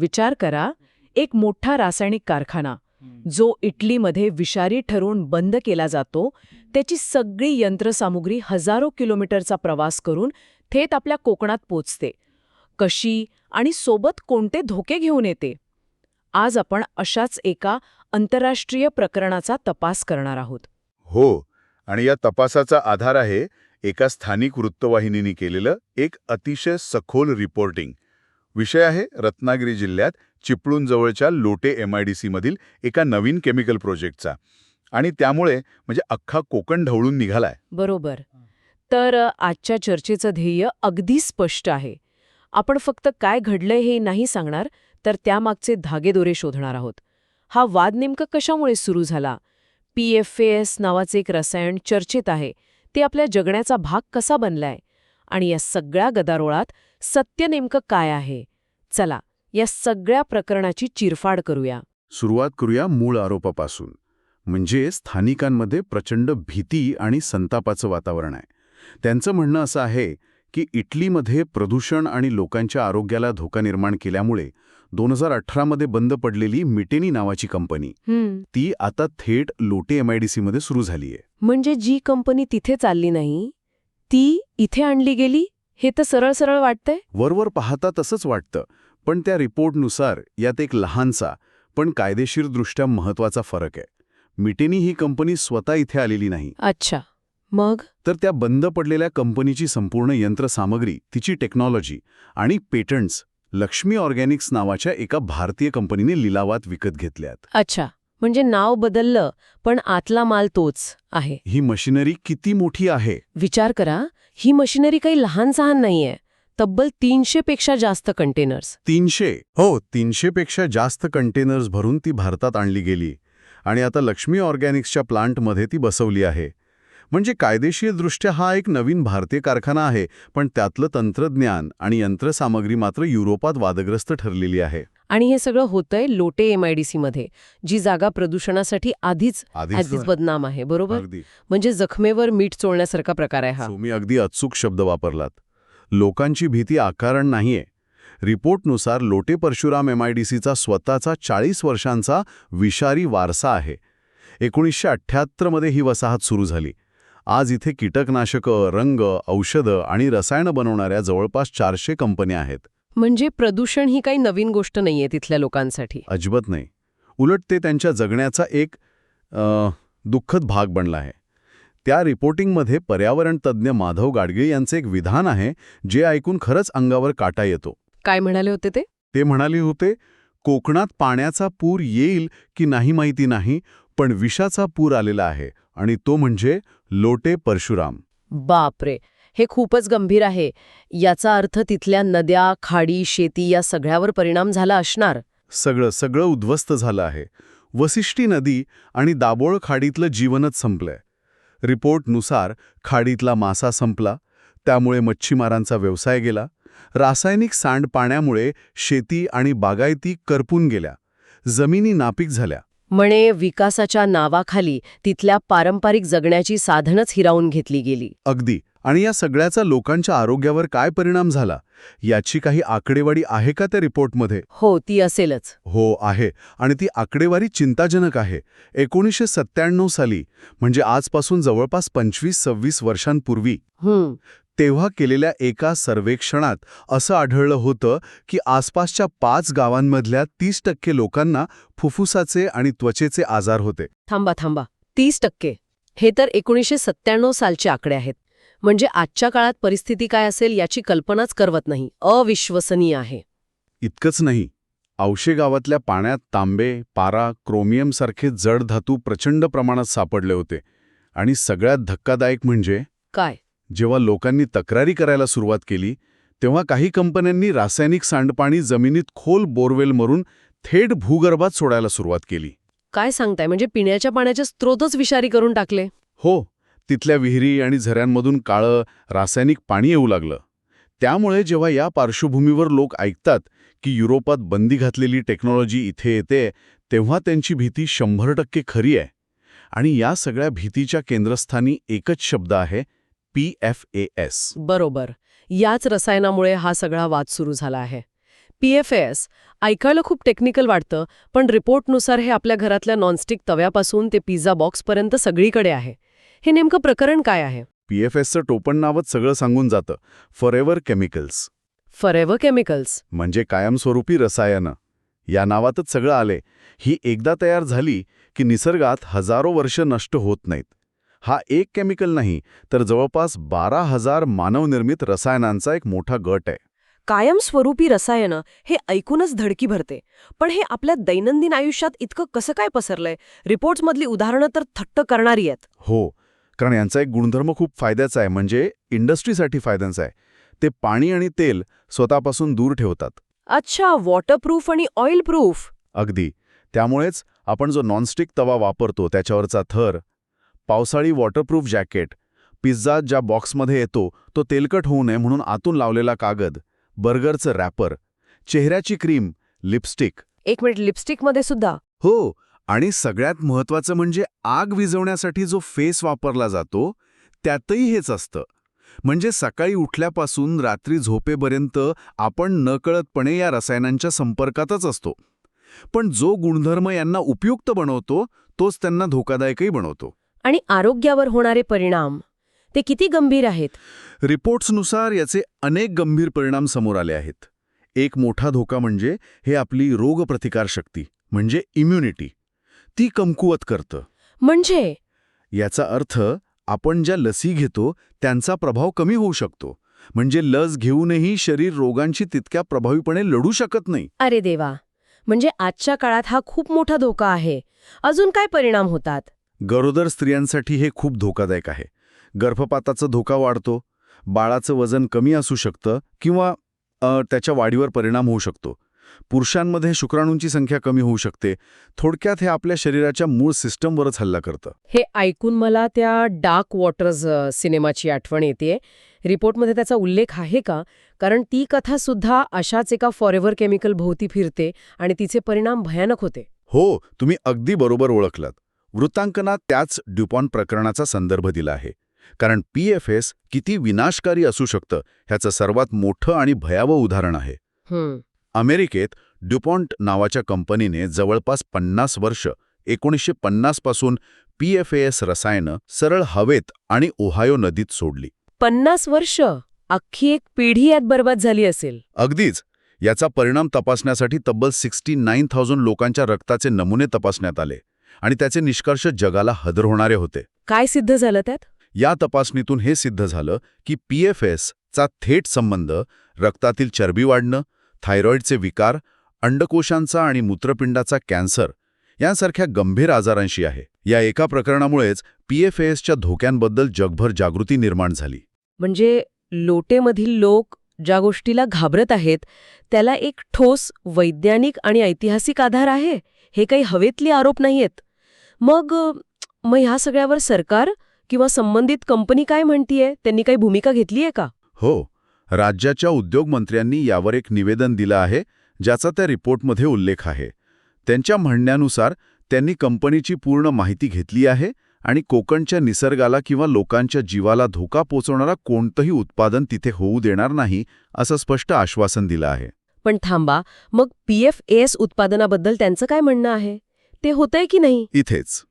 विचार करा एक मोठा रासायनिक कारखाना जो इटलीमध्ये विषारी ठरवून बंद केला जातो त्याची सगळी यंत्रसामुग्री हजारो किलोमीटरचा प्रवास करून थेट आपल्या कोकणात पोचते. कशी आणि सोबत कोणते धोके घेऊन येते? आज आपण अशाच एका आंतरराष्ट्रीय प्रकरणाचा तपास करणार आहोत. हो आणि या तपासाचा आधार आहे एका स्थानिक वृत्तवाहिनीने केलेलं एक अतिशय सखोल रिपोर्टिंग. विषय आहे रत्नागिरी जिल्ह्यात चिपळूण जवळच्या लोटे एम आय डी सीमधील एका नवीन केमिकल प्रोजेक्टचा. आणि त्यामुळे म्हणजे अख्खा कोकण ढवळून निघालाय. बरोबर. तर आजच्या चर्चेचं ध्येय अगदी स्पष्ट आहे. आपण फक्त काय घडलंय हे नाही सांगणार तर त्यामागचे धागेदोरे शोधणार आहोत. हा वाद नेमका कशामुळे सुरू झाला? पी एफ एस नावाचे एक रसायन चर्चेत आहे. ते आपल्या जगण्याचा भाग कसा बनलाय? आणि या सगळ्या गदारोळात सत्य नेमकं काय आहे? चला या सगळ्या प्रकरणाची चिरफाड करूया. सुरुवात करूया मूळ आरोपापासून. म्हणजे स्थानिकांमध्ये प्रचंड भीती आणि संतापाचं वातावरण आहे. त्यांचं म्हणणं असं आहे की इटलीमध्ये प्रदूषण आणि लोकांच्या आरोग्याला धोका निर्माण केल्यामुळे दोन हजार अठरामध्ये बंद पडलेली मिटेनी नावाची कंपनी ती आता थेट लोटे एमआयडीसीमध्ये सुरू झाली आहे म्हणजे जी कंपनी तिथे चालली नाही ती इथे आणली गेली? हे तर सरळ सरळ वाटतंय. वरवर पाहता तसंच वाटतं. पण त्या रिपोर्टनुसार यात एक लहानसा पण कायदेशीरदृष्ट्या महत्त्वाचा फरक आहे. मिटेनी ही कंपनी स्वतः इथे आलेली नाही. अच्छा. मग? तर त्या बंद पडलेल्या कंपनीची संपूर्ण यंत्रसामग्री तिची टेक्नॉलॉजी आणि पेटंट्स लक्ष्मी ऑर्गॅनिक्स नावाच्या एका भारतीय कंपनीने लिलावात विकत घेतल्यात. अच्छा. म्हणजे नाव बदललं पण आतला माल तोच आहे. ही मशिनरी किती मोठी आहे? विचार करा ही मशिनरी काही लहान सहान नाहीये. तब्बल तीनशे पेक्षा जास्त कंटेनर्स. तीनशे? हो तीनशेपेक्षा जास्त कंटेनर्स भरून ती भारतात आणली गेली. आणि आता लक्ष्मी ऑर्गॅनिक्सच्या प्लांटमध्ये ती बसवली आहे. म्हणजे कायदेशीरदृष्ट्या हा एक नवीन भारतीय कारखाना आहे पण त्यातलं तंत्रज्ञान आणि यंत्रसामग्री मात्र युरोपात वादग्रस्त ठरलेली आहे. आणि हे सगळं होतंय लोटे एमआयडीसी मध्ये जी जागा प्रदूषणासाठी आधीच आधीच बदनाम आहे बरोबर? म्हणजे जखमेवर मीठ चोळण्यासारखा प्रकार आहे हा. तुम्ही अगदी अचूक शब्द वापरलात. लोकांची भीती आकारण नाहीये. रिपोर्टनुसार लोटे परशुराम एमआयडीसीचा स्वतःचा चाळीस वर्षांचा विषारी वारसा आहे. एकोणीसशे अठ्ठ्याहत्तरमध्ये ही वसाहत सुरू झाली. आज इथे कीटकनाशकं रंग औषधं आणि रसायनं बनवणाऱ्या जवळपास चारशे कंपन्या आहेत. म्हणजे प्रदूषण ही काही नवीन गोष्ट नाहीये तिथल्या लोकांसाठी. अजिबात नाही. उलट ते त्यांच्या जगण्याचा एक अ, दुःखद भाग बनला आहे. त्या रिपोर्टिंगमध्ये पर्यावरण तज्ज्ञ माधव गाडगे यांचे एक विधान आहे जे ऐकून खरंच अंगावर काटा येतो. काय म्हणाले होते ते? ते म्हणाले होते कोकणात पाण्याचा पूर येईल की नाही माहिती नाही पण विषाचा पूर आलेला आहे. आणि तो म्हणजे लोटे परशुराम. बापरे! हे खूपच गंभीर आहे. याचा अर्थ तिथल्या नद्या खाडी शेती या सगळ्यावर परिणाम झाला असणार. सगळं सगळं उद्ध्वस्त झालं आहे. वसिष्ठी नदी आणि दाबोळ खाडीतलं जीवनच संपलंय. रिपोर्टनुसार खाडीतला मासा संपला त्यामुळे मच्छीमारांचा व्यवसाय गेला रासायनिक सांडपाण्यामुळे शेती आणि बागायती करपून गेल्या जमिनी नापीक झाल्या. म्हणे विकासाच्या नावाखाली तिथल्या पारंपरिक जगण्याची साधनच हिरावून घेतली गेली. अगदी. आणि या सगळ्याचा लोकांच्या आरोग्यावर काय परिणाम झाला? याची काही आकडेवारी आहे का त्या रिपोर्टमध्ये? हो ती असेलच. हो आहे. आणि ती आकडेवारी चिंताजनक आहे. एकोणीसशे सत्त्याण्णव साली म्हणजे आजपासून जवळपास पंचवीस सव्वीस वर्षांपूर्वी तेव्हा केलेल्या एका सर्वेक्षणात असं आढळलं होतं की आसपासच्या पाच गावांमधल्या तीस टक्के लोकांना फुफ्फुसाचे आणि त्वचेचे आजार होते. थांबा थांबा. तीस टक्के. हे तर एकोणीसशे सत्त्याण्णव सालचे आकडे आहेत. म्हणजे आजच्या काळात परिस्थिती काय असेल याची कल्पनाच करवत नाही. अविश्वसनीय आहे. इतकंच नाही. औशे गावातल्या पाण्यात तांबे पारा क्रोमियमसारखे जड धातू प्रचंड प्रमाणात सापडले होते. आणि सगळ्यात धक्कादायक म्हणजे काय? जेव्हा लोकांनी तक्रारी करायला सुरुवात केली तेव्हा काही कंपन्यांनी रासायनिक सांडपाणी जमिनीत खोल बोरवेल मरून थेट भूगर्भात सोडायला सुरुवात केली. काय सांगताय? म्हणजे पिण्याच्या पाण्याचे स्त्रोतच विषारी करून टाकले. हो तिथल्या विहिरी आणि झऱ्यांमधून काळं रासायनिक पाणी येऊ लागलं. त्यामुळे जेव्हा या पार्श्वभूमीवर लोक ऐकतात की युरोपात बंदी घातलेली टेक्नॉलॉजी इथे येते तेव्हा त्यांची भीती शंभर टक्के खरी आहे. आणि या सगळ्या भीतीच्या केंद्रस्थानी एकच शब्द आहे पी एफ ए एस. बरोबर. याच रसायनामुळे हा सगळा वाद सुरू झाला आहे. पी एफ एस ऐकायला खूप टेक्निकल वाटतं पण रिपोर्टनुसार हे आपल्या घरातल्या नॉनस्टिक तव्यापासून ते पिझ्झा बॉक्सपर्यंत सगळीकडे आहे. हे नेमकं प्रकरण काय आहे? पी एफ एसचं टोपण नावच सगळं सांगून जातं. फॉरेवर केमिकल्स फॉरेव्हर केमिकल्स म्हणजे कायमस्वरूपी रसायनं. या नावातच सगळं आले ही एकदा तयार झाली की निसर्गात हजारो वर्ष नष्ट होत नाहीत. हा एक केमिकल नाही तर जवळपास बारा हजार मानवनिर्मित रसायनांचा एक मोठा गट आहे. कायमस्वरूपी रसायनं हे ऐकूनच धडकी भरते. पण हे आपल्या दैनंदिन आयुष्यात इतकं कसं काय पसरलंय? रिपोर्ट्समधली उदाहरणं तर थट्ट करणारी आहेत. हो कारण यांचा एक गुणधर्म खूप फायद्याचा आहे म्हणजे इंडस्ट्रीसाठी फायद्यांचा आहे. ते पाणी आणि तेल स्वतःपासून दूर ठेवतात. अच्छा वॉटरप्रूफ आणि ऑइल प्रूफ अगदी. त्यामुळेच आपण जो नॉनस्टिक तवा वापरतो त्याच्यावरचा थर पावसाळी वॉटरप्रूफ जॅकेट पिझ्झा ज्या बॉक्समध्ये येतो तो तेलकट होऊ नये म्हणून आतून लावलेला कागद. बर्गरचं रॅपर चेहऱ्याची क्रीम लिपस्टिक एक मिनिट लिपस्टिकमध्ये सुद्धा? हो आणि सगळ्यात महत्वाचं म्हणजे आग विझवण्यासाठी जो फेस वापरला जातो त्यातही हेच असतं. म्हणजे सकाळी उठल्यापासून रात्री झोपेपर्यंत आपण नकळतपणे या रसायनांच्या संपर्कातच असतो. पण जो गुणधर्म यांना उपयुक्त बनवतो तोच त्यांना धोकादायकही बनवतो. आणि आरोग्यावर होणारे परिणाम. ते किती गंभीर आहेत? रिपोर्ट्सनुसार याचे अनेक गंभीर परिणाम समोर आले आहेत. एक मोठा धोका म्हणजे हे आपली रोगप्रतिकारशक्ती म्हणजे इम्युनिटी ती कमकुवत करतं. म्हणजे? याचा अर्थ आपण ज्या लसी घेतो त्यांचा प्रभाव कमी होऊ शकतो. म्हणजे लस घेऊनही शरीर रोगांशी तितक्या प्रभावीपणे लढू शकत नाही. अरे देवा! म्हणजे आजच्या काळात हा खूप मोठा धोका आहे. अजून काय परिणाम होतात? गरोदर स्त्रियांसाठी हे खूप धोकादायक आहे. गर्भपाताचा धोका वाढतो बाळाचं वजन कमी असू शकतं किंवा त्याच्या वाढीवर परिणाम होऊ शकतो. पुरुषांमध्ये शुक्राणूंची संख्या कमी होऊ शकते. थोडक्यात हे आपल्या शरीराच्या मूळ सिस्टमवरच हल्ला करतं. हे ऐकून मला त्या डार्क वॉटर्स सिनेमाची आठवण येते रिपोर्टमध्ये त्याचा उल्लेख आहे का? कारण ती कथा सुद्धा अशाच एका फॉरेव्हर केमिकल भोवती फिरते आणि तिचे परिणाम भयानक होते. हो तुम्ही अगदी बरोबर ओळखलात. वृत्तांकनात त्याच ड्युपॉन प्रकरणाचा संदर्भ दिला आहे. कारण पी एफ एस किती विनाशकारी असू शकतं ह्याचं सर्वात मोठं आणि भयावह उदाहरण आहे. हं, अमेरिकेत ड्युपॉन्ट नावाच्या कंपनीने जवळपास पन्नास वर्ष एकोणीसशे पन्नासपासून पी एफ एस रसायनं सरळ हवेत आणि ओहायो नदीत सोडली. पन्नास वर्ष? अख्खी एक पिढी यात बर्बाद झाली असेल. अगदीच. याचा परिणाम तपासण्यासाठी तब्बल सिक्स्टी नाईन थाउजंड लोकांच्या रक्ताचे नमुने तपासण्यात आले. आणि त्याचे निष्कर्ष जगाला हदरवणारे होते. काय सिद्ध झालं त्यात? या तपासणीतून हे सिद्ध झालं की पी एफ चा थेट संबंध रक्तातील चरबी वाढणं थायरॉईडचे विकार अंडकोशांचा आणि मूत्रपिंडाचा कॅन्सर यांसारख्या गंभीर आजारांशी आहे. या एका प्रकरणामुळेच पी एफ एसच्या धोक्यांबद्दल जगभर जागृती निर्माण झाली. म्हणजे लोटेमधील लोक ज्या गोष्टीला घाबरत आहेत त्याला एक ठोस वैज्ञानिक आणि ऐतिहासिक आधार आहे? हे काही हवेतले आरोप नाहीयेत. मग मग ह्या सगळ्यावर सरकार किंवा संबंधित कंपनी काय म्हणतीये? त्यांनी काही भूमिका घेतलीये का? हो. राज्याच्या उद्योगमंत्र्यांनी यावर एक निवेदन दिलं आहे ज्याचा त्या रिपोर्टमध्ये उल्लेख आहे. त्यांच्या म्हणण्यानुसार त्यांनी कंपनीची पूर्ण माहिती घेतली आहे आणि कोकणच्या निसर्गाला किंवा लोकांच्या जीवाला धोका पोचवणारा कोणतंही उत्पादन तिथे होऊ देणार नाही असं स्पष्ट आश्वासन दिलं आहे. पण थांबा मग पी एफ एस उत्पादनाबद्दल त्यांचं काय म्हणणं आहे? ते होतंय की नाही? इथेच.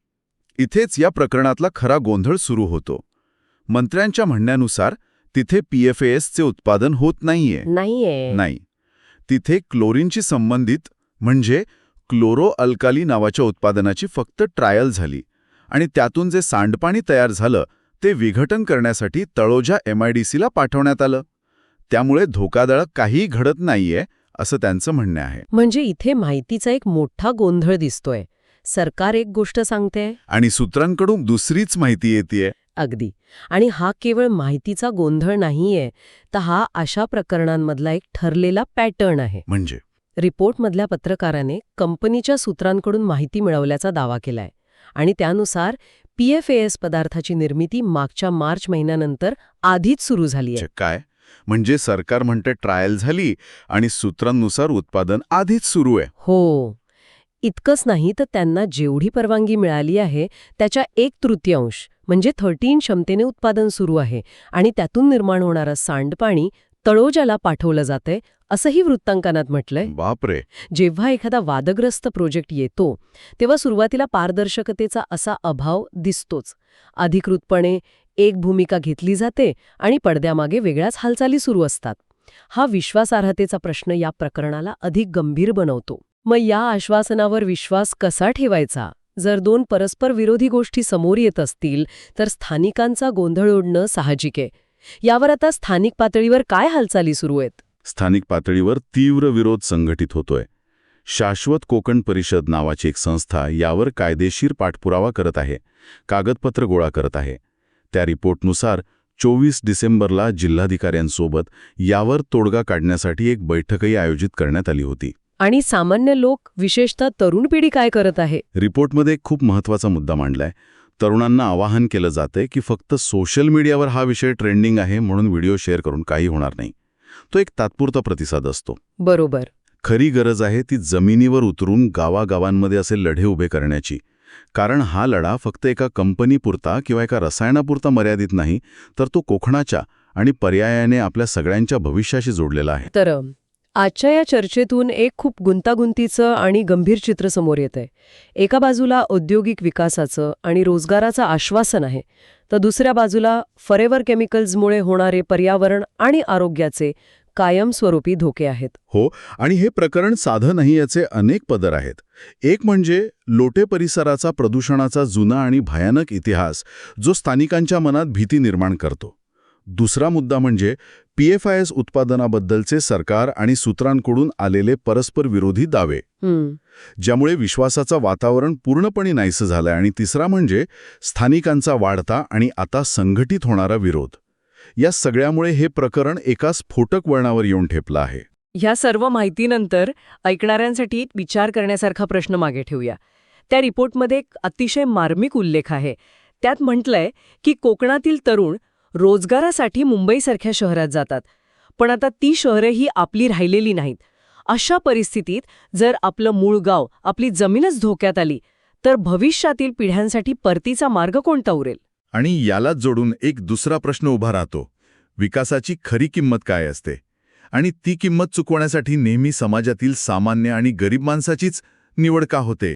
इथेच या प्रकरणातला खरा गोंधळ सुरू होतो. मंत्र्यांच्या म्हणण्यानुसार तिथे पीएफएसचे उत्पादन होत नाहीये. नाहीये. नाही. तिथे क्लोरीनशी संबंधित म्हणजे क्लोरो अल्काली नावाच्या उत्पादनाची फक्त ट्रायल झाली. आणि त्यातून जे सांडपाणी तयार झालं ते विघटन करण्यासाठी तळोजा एमआयडीसीला पाठवण्यात आलं. त्यामुळे धोकादायक काहीही घडत नाहीये असं त्यांचं म्हणणं आहे. म्हणजे इथे माहितीचा एक मोठा गोंधळ दिसतोय. सरकार एक गोष्ट सांगते? आणि सूत्रांकडून दुसरीच माहिती येते अगदी. आणि हा केवळ माहितीचा गोंधळ नाहीये तर हा अशा प्रकरणांमधला एक ठरलेला पॅटर्न आहे. म्हणजे? रिपोर्टमधल्या पत्रकाराने कंपनीच्या सूत्रांकडून माहिती मिळवल्याचा दावा केलाय. आणि त्यानुसार पीएफएस पदार्थाची निर्मिती मागच्या मार्च महिन्यानंतर आधीच सुरू झालीय. म्हणजे काय? म्हणजे सरकार म्हणते ट्रायल झाली आणि सूत्रांनुसार उत्पादन आधीच सुरू आहे. हो. इतकंच नाही तर त्यांना जेवढी परवानगी मिळाली आहे त्याच्या एक तृतीयांश म्हणजे थर्टीन क्षमतेने उत्पादन सुरू आहे आणि त्यातून निर्माण होणारं सांडपाणी तळोजाला पाठवलं जातंय असंही वृत्तांकनात म्हटलंय. बापरे! जेव्हा एखादा वादग्रस्त प्रोजेक्ट येतो तेव्हा सुरुवातीला पारदर्शकतेचा असा अभाव दिसतोच. अधिकृतपणे एक भूमिका घेतली जाते आणि पडद्यामागे वेगळ्याच हालचाली सुरू असतात. हा विश्वासार्हतेचा प्रश्न या प्रकरणाला अधिक गंभीर बनवतो. मग या आश्वासनावर विश्वास कसा ठेवायचा? जर दोन परस्पर विरोधी गोष्टी समोर येत असतील तर स्थानिकांचा गोंधळ ओढणं साहजिक आहे. यावर आता स्थानिक पातळीवर काय हालचाली सुरू आहेत? स्थानिक पातळीवर तीव्र विरोध संघटित होतोय. शाश्वत कोकण परिषद नावाची एक संस्था यावर कायदेशीर पाठपुरावा करत आहे कागदपत्र गोळा करत आहे. त्या रिपोर्टनुसार चोवीस डिसेंबरला जिल्हाधिकाऱ्यांसोबत यावर तोडगा काढण्यासाठी एक बैठकही आयोजित करण्यात आली होती. आणि सामान्य लोक विशेषतः तरुण पिढी काय करत आहे? रिपोर्टमध्ये एक खूप महत्त्वाचा मुद्दा मांडलाय. तरुणांना आवाहन केलं जातंय की फक्त सोशल मीडियावर हा विषय ट्रेंडिंग आहे म्हणून व्हिडिओ शेअर करून काही होणार नाही. तो एक तात्पुरता प्रतिसाद असतो. बरोबर. खरी गरज आहे ती जमिनीवर उतरून गावागावांमध्ये असे लढे उभे करण्याची. कारण हा लढा फक्त एका कंपनीपुरता किंवा एका रसायनापुरता मर्यादित नाही तर तो कोकणाच्या आणि पर्यायाने आपल्या सगळ्यांच्या भविष्याशी जोडलेला आहे. तर आजच्या या चर्चेतून एक खूप गुंतागुंतीचं आणि गंभीर चित्र समोर येतंय. एका बाजूला औद्योगिक विकासाचं आणि रोजगाराचं आश्वासन आहे तर दुसऱ्या बाजूला फरेवर केमिकल्समुळे होणारे पर्यावरण आणि आरोग्याचे कायमस्वरूपी धोके आहेत. हो आणि हे प्रकरण साधं नाही याचे अनेक पदर आहेत. एक म्हणजे लोटे परिसराचा प्रदूषणाचा जुना आणि भयानक इतिहास जो स्थानिकांच्या मनात भीती निर्माण करतो. दुसरा मुद्दा म्हणजे पीएफआयएस उत्पादनाबद्दलचे सरकार आणि सूत्रांकडून आलेले परस्पर विरोधी दावे. ज्यामुळे विश्वासाचं वातावरण पूर्णपणे नाहीसं झालंय आणि तिसरा म्हणजे स्थानिकांचा वाढता आणि आता संघटित होणारा विरोध. या सगळ्यामुळे हे प्रकरण एका स्फोटक वळणावर येऊन ठेपलं आहे. ह्या सर्व माहितीनंतर ऐकणाऱ्यांसाठी विचार करण्यासारखा प्रश्न मागे ठेवूया. त्या रिपोर्टमध्ये एक अतिशय मार्मिक उल्लेख आहे. त्यात म्हटलंय की कोकणातील तरुण रोजगारासाठी मुंबईसारख्या शहरात जातात. पण आता ती शहरं ही आपली राहिलेली नाहीत. अशा परिस्थितीत जर आपलं मूळ गाव आपली जमीनच धोक्यात आली तर भविष्यातील पिढ्यांसाठी परतीचा मार्ग कोणता उरेल? आणि यालाच जोडून एक दुसरा प्रश्न उभा राहतो. विकासाची खरी किंमत काय असते? आणि ती किंमत चुकवण्यासाठी नेहमी समाजातील सामान्य आणि गरीब माणसाचीच निवड का होते?